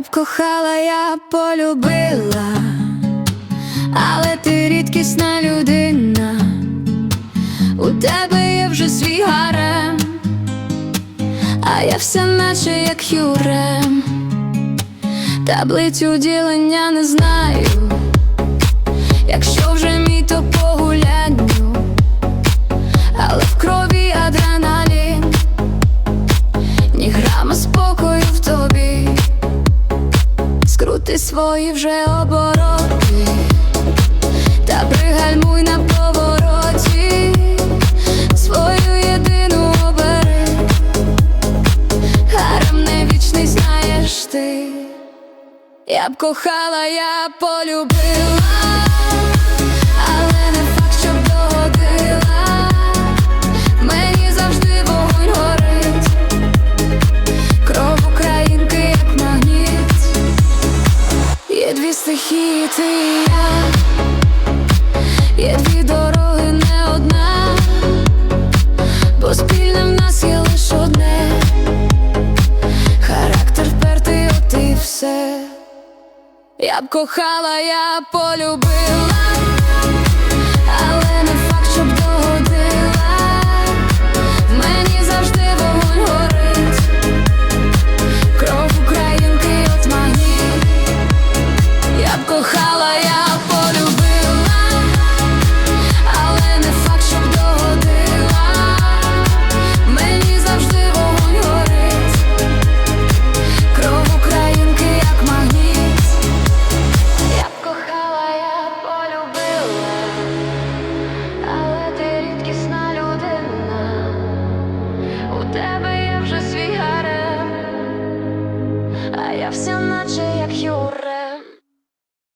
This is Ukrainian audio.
Я б кохала, я б полюбила, але ти рідкісна людина, у тебе є вже свій гарем, а я все наче як Юрем, таблицю ділення не знаю, якщо вже мій то погулянню, але в крові адреналін, ні грама спокою в тобі. Скрути свої вже обороти, та пригальмуй на повороті, свою єдину обери, гарем не вічний знаєш ти, я б кохала, я б полюбила, дві стихії, ти і я, є дві дороги, не одна, бо спільне в нас є лише одне, характер впертий, от і все. Я б кохала, я полюбила, тебе є вже свій гарем, а я вся наче як